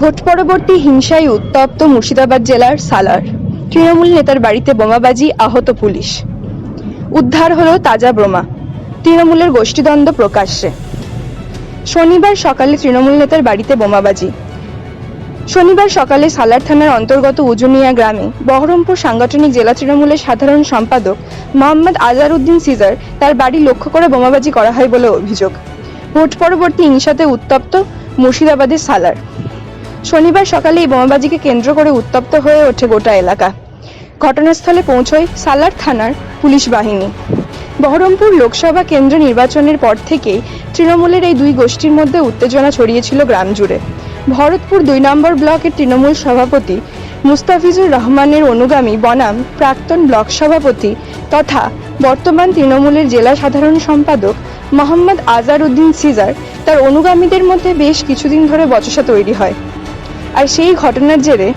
Vote পরবর্তী হিংসায় উত্তপ্ত মুর্শিদাবাদ জেলার সালার। তৃণমূল নেতার বাড়িতে বোমাবাজি, আহত পুলিশ। উদ্ধার হলো তাজা বোমা। তৃণমূলের গোষ্ঠীদ্বন্দ্ব প্রকাশ্যে। শনিবার সকালে তৃণমূল নেতার বাড়িতে বোমাবাজি। শনিবার সকালে সালার থানার অন্তর্গত উজুনিয়া গ্রামে বহরমপুর সাংগঠনিক জেলা তৃণমূলের সাধারণ সম্পাদক মোহাম্মদ আজারউদ্দিন সিজার তার বাড়ি লক্ষ্য করে বোমাবাজি করা হয় বলে অভিযোগ। ভোট পরবর্তী হিংসাতে উত্তপ্ত মুর্শিদাবাদের সালার। শনিবার সকালে এই বোমাবাজিকে কেন্দ্র করে উত্তপ্ত হয়ে ওঠে গোটা এলাকা। ঘটনাস্থলে পৌঁছয় সালার থানার পুলিশ বাহিনী। বহরমপুর লোকসভা কেন্দ্র নির্বাচনের পর থেকেই তৃণমূলের এই দুই গোষ্ঠীর মধ্যে উত্তেজনা ছড়িয়েছিল গ্রাম জুড়ে। ভরতপুর দুই নম্বর ব্লকের তৃণমূল সভাপতি মুস্তাফিজুর রহমানের অনুগামী বনাম প্রাক্তন ব্লক সভাপতি তথা বর্তমান তৃণমূলের জেলা সাধারণ সম্পাদক মোহাম্মদ আজার উদ্দিন সিজার তার অনুগামীদের মধ্যে বেশ কিছুদিন ধরে বচসা তৈরি হয়। আর সেই ঘটনার জেরে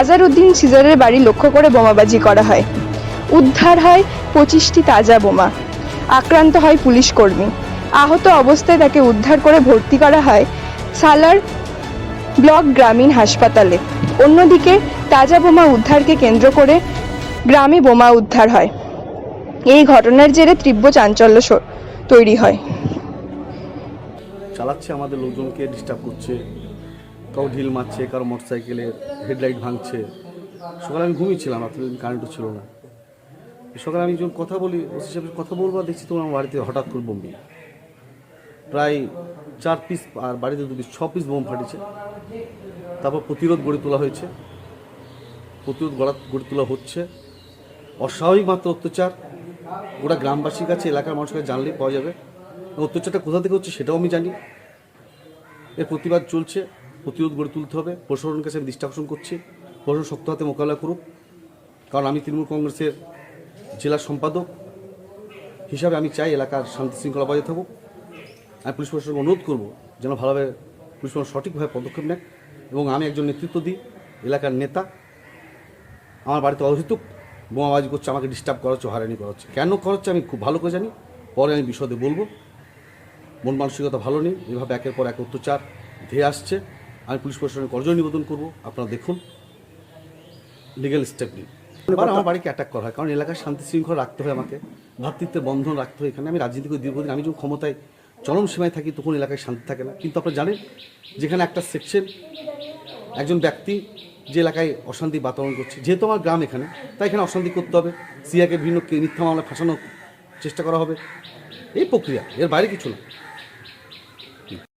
আজারউদ্দিন সিজারের বাড়ি লক্ষ্য করে বোমাবাজি করা হয়। উদ্ধার হয় পঁচিশটি তাজা বোমা। আক্রান্ত হয় পুলিশ কর্মী। আহত অবস্থায় তাকে উদ্ধার করে ভর্তি করা হয় সালার ব্লক গ্রামীণ হাসপাতালে। অন্যদিকে তাজা বোমা উদ্ধারকে কেন্দ্র করে গ্রামে বোমা উদ্ধার হয়। এই ঘটনার জেরে তীব্র চাঞ্চল্য তৈরি হয়। চালাচ্ছে আমাদের লোকজনকে ডিস্টার্ব করছে। কাউ ঢিল মারছে, কারও মোটর সাইকেলের হেডলাইট ভাঙছে। সকালে আমি ঘুমিয়েছিলাম এতদিন কারেন্টও ছিল না। সকালে আমি যখন কথা বলি, ওসি সাহেবের কথা বলব দেখছি তোমার আমার বাড়িতে হঠাৎ করে বোম। প্রায় চার পিস আর বাড়িতে দু পিস ছ পিস বোম ফাটেছে। তারপর প্রতিরোধ গড়ে তোলা হয়েছে। প্রতিরোধ গড়া, গড়ে তোলা হচ্ছে। অস্বাভাবিক মাত্র অত্যাচার। ওটা গ্রামবাসীর কাছে, এলাকার মানুষের কাছে জানলেই পাওয়া যাবে। অত্যাচারটা কোথা থেকে হচ্ছে সেটাও আমি জানি। এর প্রতিবাদ চলছে। প্রতিরোধ গড়ে তুলতে হবে। প্রশাসনের কাছে আমি দৃষ্টি আকর্ষণ করছি। প্রশাসন শক্ত হাতে মোকাবিলা করুক। কারণ আমি তৃণমূল কংগ্রেসের জেলা সম্পাদক। হিসাবে আমি চাই এলাকার শান্তি শৃঙ্খলা বজায় থাকুক। আমি পুলিশ প্রশাসনকে অনুরোধ করব যেন ভালোভাবে পুলিশ প্রশাসন সঠিকভাবে পদক্ষেপ নেয় এবং আমি একজন নেতৃত্ব দিই, এলাকার নেতা। আমার বাড়িতে অহেতুক বোমাবাজি করছে, আমাকে ডিস্টার্ব করা হচ্ছে হয়রানি করা হচ্ছে কেন করা হচ্ছে আমি খুব ভালো করে জানি। পরে আমি বিশদে বলব। মন মানসিকতা ভালো নেই। এভাবে একের পর এক অত্যাচার ধেয়ে আসছে। আমি পুলিশ প্রশাসনের করজোড়ে নিবেদন করব। আপনারা দেখুন। লিগ্যাল স্টেপ নিন। এবার আমার বাড়িকে অ্যাটাক করা হয়। কারণ এলাকার শান্তি শৃঙ্খলা রাখতে হয় আমাকে। ভ্রাতৃত্বের বন্ধন রাখতে হয় এখানে। আমি রাজনীতি করে দীর্ঘদিন আমি যখন ক্ষমতায় চরম সীমায় থাকি তখন এলাকায় শান্তি থাকে না। কিন্তু আপনারা জানেন যেখানে একটা সেকশন একজন ব্যক্তি যে এলাকায় অশান্তি বাতাবরণ করছে। যেহেতু আমার গ্রাম এখানে তাই এখানে অশান্তি করতে হবে। সিয়াকে বিভিন্ন মিথ্যা মামলা ফাঁসানোর চেষ্টা করা হবে। এই প্রক্রিয়া। এর বাইরে কিছু না।